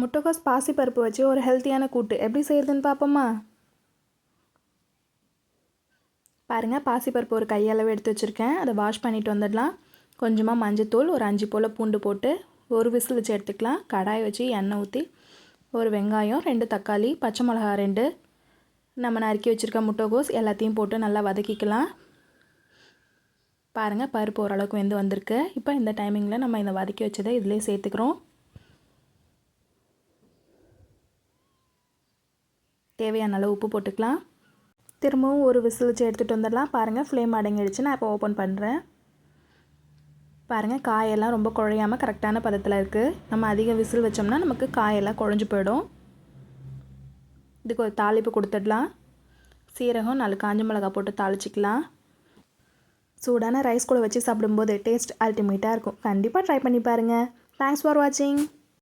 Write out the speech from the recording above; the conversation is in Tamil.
முட்டைகோஸ் பாசிப்பருப்பு வச்சு ஒரு ஹெல்த்தியான கூட்டு. எப்படி செய்கிறதுன்னு பார்ப்போமா பாருங்கள் பாசிப்பருப்பு ஒரு கையளவு எடுத்து வச்சுருக்கேன். அதை வாஷ் பண்ணிட்டு வந்துடலாம். கொஞ்சமாக மஞ்சத்தூள் ஒரு அஞ்சு போல் பூண்டு போட்டு ஒரு விசில் வச்சு எடுத்துக்கலாம். கடாய் வச்சு எண்ணெய் ஊற்றி ஒரு வெங்காயம் ரெண்டு தக்காளி பச்சை மிளகா ரெண்டு. நம்ம நறுக்கி வச்சுருக்க முட்டைகோஸ் எல்லாத்தையும் போட்டு நல்லா வதக்கிக்கலாம். பாருங்கள் பருப்பு ஓரளவுக்கு வெந்து வந்திருக்கு. இப்போ இந்த டைமிங்கில் நம்ம இந்த வதக்கி வச்சதை இதிலே சேர்த்துக்கிறோம். தேவையான அளவு உப்பு போட்டுக்கலாம். திரும்பவும் ஒரு விசில் வச்சு எடுத்துகிட்டு வந்துடலாம். பாருங்கள் ஃப்ளேம் அடங்கிடுச்சு. நான் இப்போ ஓப்பன் பண்ணுறேன் பாருங்கள் காயெல்லாம் ரொம்ப குழையாமல் கரெக்டான பதத்தில் இருக்குது நம்ம அதிக விசில் வச்சோம்னா நமக்கு காயெல்லாம் குழஞ்சி போயிடும். இதுக்கு ஒரு தாளிப்பு கொடுத்துடலாம். சீரகம் நாலு காஞ்ச மிளகா போட்டு தாளிச்சிக்கலாம். சூடான ரைஸ் கூட வச்சு சாப்பிடும்போது டேஸ்ட் அல்டிமேட்டாக இருக்கும். கண்டிப்பாக ட்ரை பண்ணி பாருங்கள் தேங்க்ஸ் ஃபார் வாட்சிங்